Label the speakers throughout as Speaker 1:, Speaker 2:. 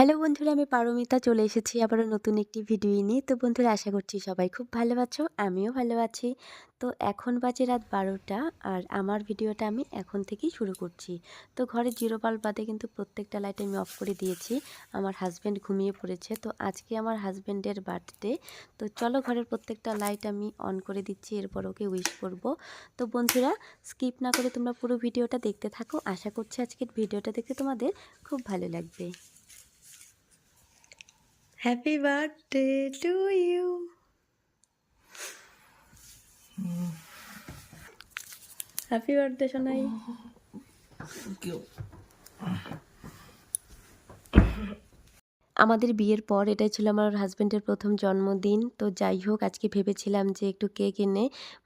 Speaker 1: Hello বন্ধুরা, আমি পারমিতা চলে এসেছি আবারও নতুন একটি ভিডিও নিয়ে। তো বন্ধুরা, আশা করছি সবাই খুব ভালো আছো, আমিও ভালো আছি। তো এখন বাজে রাত বারোটা আর আমার ভিডিওটা আমি এখন থেকেই শুরু করছি। তো ঘরে জিরো বাল্ব বাদে কিন্তু প্রত্যেকটা লাইট আমি অফ করে দিয়েছি। আমার হাজব্যান্ড ঘুমিয়ে পড়েছে। তো আজকে আমার হাজব্যান্ডের বার্থডে। তো চলো ঘরের প্রত্যেকটা লাইট আমি অন করে দিচ্ছি, এরপর ওকে উইশ করব। তো বন্ধুরা, স্কিপ না করে তোমরা পুরো ভিডিওটা দেখতে থাকো। আশা করছি আজকের ভিডিওটা দেখতে তোমাদের খুব ভালো লাগবে। Happy birthday to you happy birthday Sonai আমাদের বিয়ের পর এটাই ছিল আমার হাজব্যান্ডের প্রথম জন্মদিন। তো যাই হোক আজকে ভেবেছিলাম যে একটু কেক এনে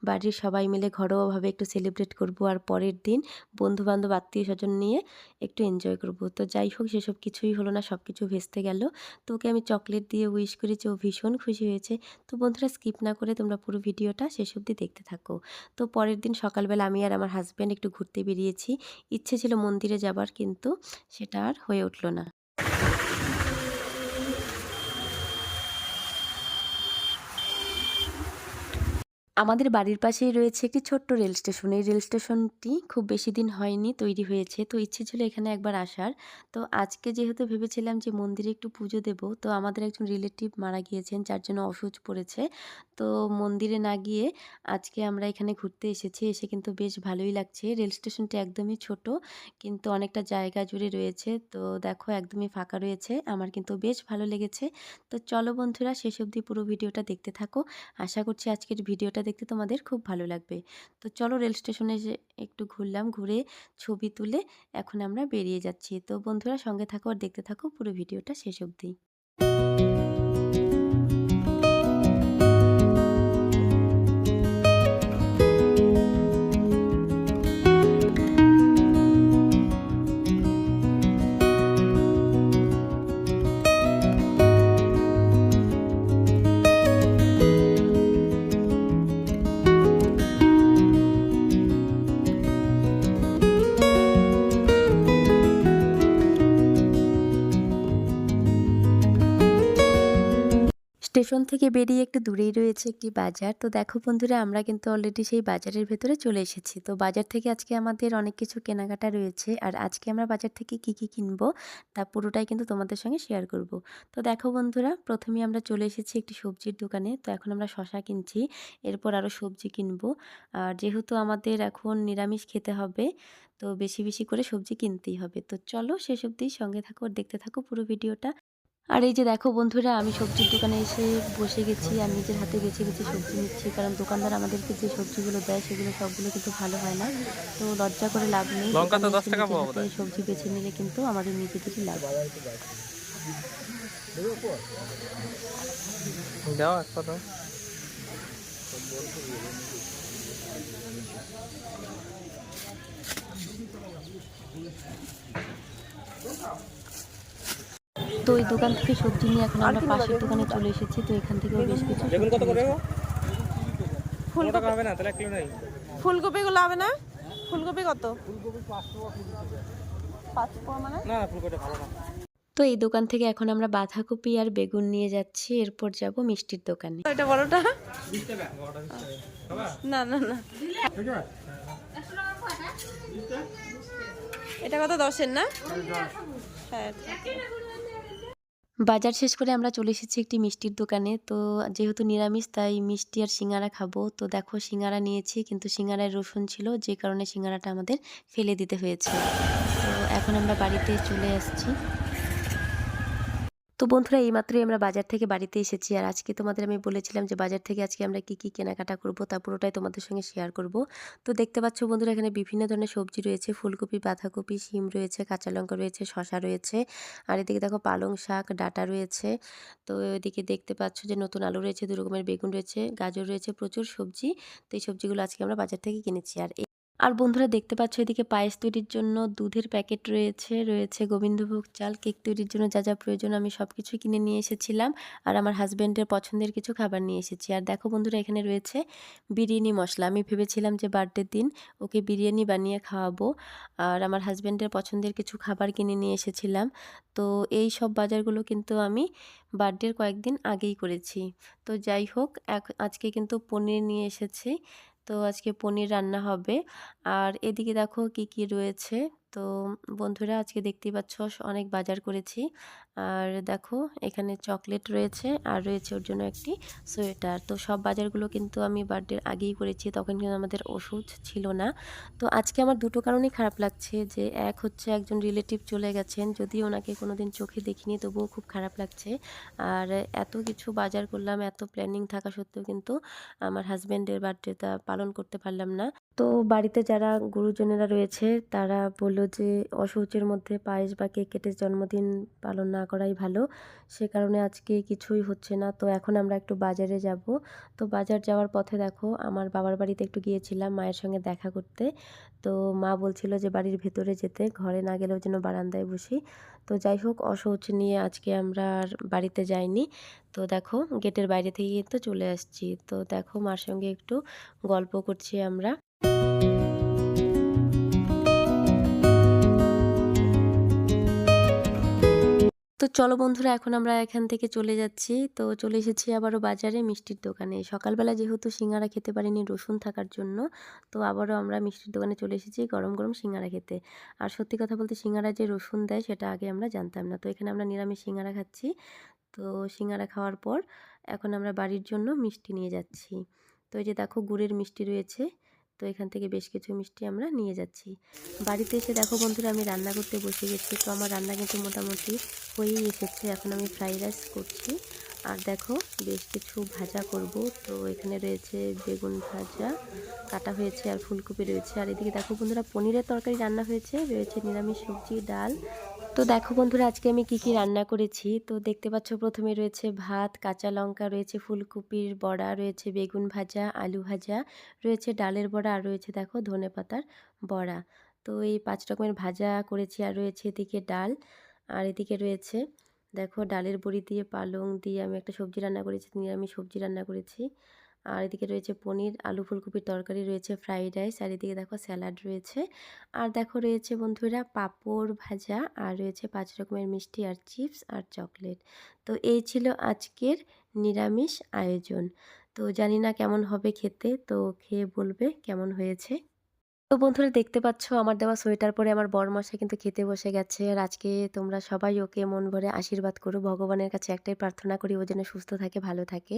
Speaker 1: বাড়ির সবাই মিলে ঘরোয়াভাবে একটু সেলিব্রেট করব আর পরের দিন বন্ধুবান্ধব আত্মীয় স্বজন নিয়ে একটু এনজয় করব। তো যাই হোক সেসব কিছুই হলো না সব কিছু ভেস্তে গেল। তো ওকে আমি চকলেট দিয়ে উইশ করেছি ও ভীষণ খুশি হয়েছে। তো বন্ধুরা স্কিপ না করে তোমরা পুরো ভিডিওটা শেষ অবধি দেখতে থাকো। তো পরের দিন সকালবেলা আমি আর আমার হাজব্যান্ড একটু ঘুরতে বেরিয়েছি। ইচ্ছে ছিল মন্দিরে যাবার, কিন্তু সেটা আর হয়ে উঠল না। আমাদের বাড়ির পাশেই রয়েছে একটি ছোট্ট রেল স্টেশন। এই রেল স্টেশনটি খুব বেশি দিন হয়নি, তৈরি হয়েছে। তো ইচ্ছে ছিল এখানে একবার আসার। তো আজকে যেহেতু ভেবেছিলাম যে মন্দিরে একটু পুজো দেব, তো আমাদের একজন রিলেটিভ মারা গিয়েছেন, যার জন্য অসুচ পড়েছে। তো মন্দিরে না গিয়ে আজকে আমরা এখানে ঘুরতে এসেছি, এসে কিন্তু বেশ ভালোই লাগছে। রেল স্টেশনটি একদমই ছোট, কিন্তু অনেকটা জায়গা জুড়ে রয়েছে। তো দেখো, একদমই ফাঁকা রয়েছে। আমার কিন্তু বেশ ভালো লেগেছে। তো চলো বন্ধুরা, শেষ অবধি পুরো ভিডিওটা দেখতে থাকো। আশা করছি আজকের ভিডিওটা দেখতে তোমাদের খুব ভালো লাগবে। তো চলো রেল স্টেশনে একটু ঘুরলাম, ঘুরে ছবি তুলে এখন আমরা বেরিয়ে যাচ্ছি। তো বন্ধুরা সঙ্গে থাকো আর দেখতে থাকো পুরো ভিডিওটা শেষ অবধি। স্টেশন থেকে বেরিয়ে একটু দূরেই রয়েছে একটি বাজার। তো দেখো বন্ধুরা, আমরা কিন্তু অলরেডি সেই বাজারের ভেতরে চলে এসেছি। তো বাজার থেকে আজকে আমাদের অনেক কিছু কেনাকাটা রয়েছে। আর আজকে আমরা বাজার থেকে কি কি কিনবো, তা পুরোটাই কিন্তু তোমাদের সঙ্গে শেয়ার করব। তো দেখো বন্ধুরা প্রথমে আমরা চলে এসেছি একটি সবজির দোকানে। তো এখন আমরা শশা কিনছি, এরপর আরও সবজি কিনবো। আর যেহেতু আমাদের এখন নিরামিষ খেতে হবে, তো বেশি বেশি করে সবজি কিনতেই হবে। তো চলো সেসব দিয়ে সঙ্গে থাকো আর দেখতে থাকো পুরো ভিডিওটা। আর এই যে দেখো বন্ধুরা আমি সবজির দোকানে এসে বসে গেছি আর নিজের হাতে বেছে বেছে সবজি নিচ্ছি কারণ দোকানদার আমাদেরকে যে সবজিগুলো দেয় সেগুলো সবগুলো কিন্তু ভালো হয় না। তো লজ্জা করে লাভ নেই
Speaker 2: লঙ্কা তো
Speaker 1: দোকানে
Speaker 2: 10
Speaker 1: এসে
Speaker 2: টাকা
Speaker 1: নিজের
Speaker 2: পাওয়া
Speaker 1: হাতে
Speaker 2: বোধহয়।
Speaker 1: সবজি বেছে নিলে কিন্তু আমাদের নিজেদেরই লাভ
Speaker 2: দাও
Speaker 1: তো ওই দোকান থেকে সবজি নিয়ে এখন আমরা পাশের দোকানে চলে এসেছি তো এখান থেকেও বেশ কিছু
Speaker 2: বেগুন কত করে?
Speaker 1: নিয়েছি।
Speaker 2: গো হবে না তাহলে এক কিলো নেই।
Speaker 3: ফুলকপিগুলো হবে না? ফুলকপি কত? পাঁচ পোয়া মানে?
Speaker 2: না না ফুলকপিটা ভালো না।
Speaker 1: তো এই দোকান থেকে এখন আমরা বাঁধাকপি আর বেগুন নিয়ে যাচ্ছি এরপর যাব মিষ্টির দোকানে।
Speaker 3: এটা বড়টা?
Speaker 2: বিশ টাকা বড়টা বিশ টাকা
Speaker 3: না না না। এটা কত দশের না? হ্যাঁ
Speaker 1: বাজার শেষ করে আমরা চলে এসেছি একটি মিষ্টির দোকানে। তো যেহেতু নিরামিষ, তাই মিষ্টি আর সিঙ্গারা খাব। তো দেখো সিঙ্গারা নিয়েছি, কিন্তু সিঙ্গারায় রসুন ছিল, যে কারণে সিঙ্গারাটা আমাদের ফেলে দিতে হয়েছে। তো এখন আমরা বাড়িতে চলে আসছি। তো বন্ধুরা এইমাত্রই আমরা বাজার থেকে বাড়িতে এসেছি। আর আজকে তোমাদের আমি বলেছিলাম যে বাজার থেকে আজকে আমরা কি কি কেনাকাটা করব, তা পুরোটাই তোমাদের সঙ্গে শেয়ার করব। তো দেখতে পাচ্ছ বন্ধুরা, এখানে বিভিন্ন ধরনের সবজি রয়েছে। ফুলকপি, বাঁধাকপি, শিম রয়েছে, কাঁচা লঙ্কা রয়েছে শশা রয়েছে। আর এদিকে দেখো পালং শাক, ডাটা রয়েছে। তো এদিকে দেখতে পাচ্ছ যে নতুন আলু রয়েছে, দু রকমের বেগুন রয়েছে, গাজর রয়েছে, প্রচুর সবজি। তো এই সবজিগুলো আজকে আমরা বাজার থেকে কিনেছি। আর আর বন্ধুরা দেখতে পাচ্ছ এদিকে পায়েস তৈরির জন্য দুধের প্যাকেট রয়েছে রয়েছে গোবিন্দভোগ চাল, কেক তৈরির জন্য যা যা প্রয়োজন আমি সব কিছুই কিনে নিয়ে এসেছিলাম। আর আমার হাজব্যান্ডের পছন্দের কিছু খাবার নিয়ে এসেছি। আর দেখো বন্ধুরা এখানে রয়েছে বিরিয়ানি মশলা। আমি ভেবেছিলাম যে বার্থডের দিন ওকে বিরিয়ানি বানিয়ে খাওয়াবো। আর আমার হাজব্যান্ডের পছন্দের কিছু খাবার কিনে নিয়ে এসেছিলাম। তো এই সব বাজারগুলো কিন্তু আমি বার্থডের কয়েকদিন আগেই করেছি। তো যাই হোক আজকে কিন্তু পনির নিয়ে এসেছি। তো আজকে পনির রান্না হবে। আর এদিকে দেখো কি কি রয়েছে। তো বন্ধুরা আজকে দেখতেই পাচ্ছ অনেক বাজার করেছি। আর দেখো, এখানে চকলেট রয়েছে আর রয়েছে ওর জন্য একটি সোয়েটার। তো সব বাজারগুলো কিন্তু আমি বার্থডের আগেই করেছি, তখন কিন্তু আমাদের ওষুধ ছিল না। তো আজকে আমার দুটো কারণেই খারাপ লাগছে যে, এক হচ্ছে একজন রিলেটিভ চলে গেছেন, যদিও ওনাকে কোনোদিন চোখে দেখিনি, তবুও খুব খারাপ লাগছে। আর এত কিছু বাজার করলাম, এত প্ল্যানিং থাকা সত্ত্বেও কিন্তু আমার হাজব্যান্ডের বার্থডেটা পালন করতে পারলাম না। তো বাড়িতে যারা গুরুজনেরা রয়েছে, তারা বলল যে অসৌচের মধ্যে পায়েস বা কেক কেটে জন্মদিন পালন না করাই ভালো। সে কারণে আজকে কিছুই হচ্ছে না। তো এখন আমরা একটু বাজারে যাব। তো বাজার যাওয়ার পথে দেখো, আমার বাবার বাড়িতে একটু গিয়েছিলাম মায়ের সঙ্গে দেখা করতে। তো মা বলছিল যে বাড়ির ভেতরে যেতে, ঘরে না গেলেও যেন বারান্দায় বসি। তো যাই হোক অসৌচ নিয়ে আজকে আমরা আর বাড়িতে যাইনি। তো দেখো, গেটের বাইরে থেকে কিন্তু চলে আসছি। তো দেখো, মার সঙ্গে একটু গল্প করছি আমরা। তো চলো বন্ধুরা, এখন আমরা এখান থেকে চলে যাচ্ছি। তো চলে এসেছি আবারও বাজারে মিষ্টির দোকানে। সকালবেলা যেহেতু সিঙ্গারা খেতে পারিনি রসুন থাকার জন্য, তো আবারও আমরা মিষ্টির দোকানে চলে এসেছি গরম গরম সিঙ্গারা খেতে। আর সত্যি কথা বলতে সিঙ্গারা যে রসুন দেয়, সেটা আগে আমরা জানতাম না। তো এখানে আমরা নিরামিষ সিঙ্গারা খাচ্ছি। তো সিঙ্গারা খাওয়ার পর এখন আমরা বাড়ির জন্য মিষ্টি নিয়ে যাচ্ছি। তো এই যে দেখো, গুড়ের মিষ্টি রয়েছে। তো এখান থেকে বেশ কিছু মিষ্টি আমরা নিয়ে যাচ্ছি। বাড়িতে এসে দেখো বন্ধুরা, আমি রান্না করতে বসে গেছি। তো আমার রান্না কিন্তু মোটামুটি হয়েই এসেছে। এখন আমি ফ্রাইড রাইস করছি। আর দেখো, বেশ কিছু ভাজা করব। তো এখানে রয়েছে বেগুন ভাজা, কাটা হয়েছে, আর ফুলকপি রয়েছে। আর এদিকে দেখো বন্ধুরা, পনিরের তরকারি রান্না হয়েছে। রয়েছে নিরামিষ সবজি, ডাল তো দেখো বন্ধুরা, আজকে আমি কি কি রান্না করেছি। তো দেখতে পাচ্ছ, প্রথমে রয়েছে ভাত, কাঁচা লঙ্কা, রয়েছে ফুলকপির বড়া, রয়েছে বেগুন ভাজা, আলু ভাজা, রয়েছে ডালের বড়া, আর রয়েছে দেখো ধনে পাতার বড়া। তো এই পাঁচ রকমের ভাজা করেছি, আর রয়েছে এদিকে ডাল, আর এদিকে রয়েছে দেখো ডালের বড়ি দিয়ে পালং দিয়ে আমি একটা সবজি রান্না করেছি, নিরামিষ সবজি রান্না করেছি। আর এদিকে রয়েছে পনির, আলু ফুলকপির তরকারি, রয়েছে ফ্রাইড রাইস, আর এদিকে দেখো স্যালাড রয়েছে। আর দেখো রয়েছে বন্ধুরা পাঁপড় ভাজা, আর রয়েছে পাঁচ রকমের মিষ্টি আর চিপস আর চকলেট। তো এই ছিল আজকের নিরামিষ আয়োজন। তো জানি না কেমন হবে খেতে, তো খেয়ে বলবে কেমন হয়েছে। তো বন্ধুরা দেখতে পাচ্ছ আমার দেওয়া সোয়েটার পরে আমার বরমশাই কিন্তু খেতে বসে গেছে। আর আজকে তোমরা সবাই ওকে মন ভরে আশীর্বাদ করো, ভগবানের কাছে একটাই প্রার্থনা করি ও যেন সুস্থ থাকে, ভালো থাকে।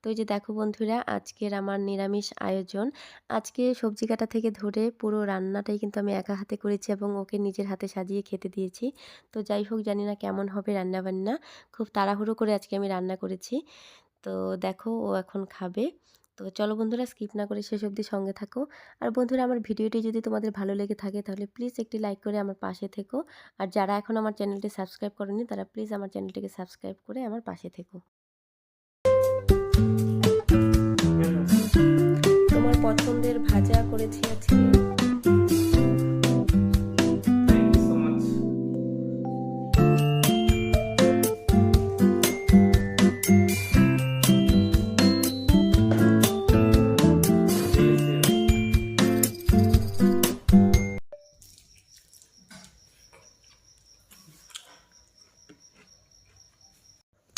Speaker 1: তো এই যে দেখো বন্ধুরা, আজকের আমার নিরামিষ আয়োজন। আজকে সবজি কাটা থেকে ধরে পুরো রান্নাটাই কিন্তু আমি একা হাতে করেছি এবং ওকে নিজের হাতে সাজিয়ে খেতে দিয়েছি। তো যাই হোক, জানি না কেমন হবে রান্নাবান্না। খুব তাড়াহুড়ো করে আজকে আমি রান্না করেছি। তো দেখো ও এখন খাবে। তো চলো বন্ধুরা স্কিপ না করে শেষ অবধি সঙ্গে থাকো। আর বন্ধুরা আমার ভিডিওটি যদি তোমাদের ভালো লেগে থাকে তাহলে প্লিজ একটি লাইক করে আমার পাশে থেকো। আর যারা এখন আমার চ্যানেলটি সাবস্ক্রাইব করেনি তারা প্লিজ আমার চ্যানেলটিকে সাবস্ক্রাইব করে আমার পাশে থেকো। তোমার পছন্দের ভাজা করেছি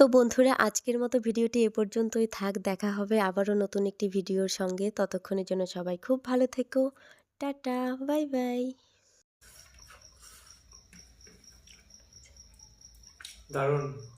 Speaker 1: তো বন্ধুরা, আজকের মতো ভিডিওটি এ পর্যন্তই থাক। দেখা হবে আবারও নতুন একটি ভিডিওর সঙ্গে। ততক্ষণের জন্য সবাই খুব ভালো থেকো। Tata, bye bye.
Speaker 2: দারুণ।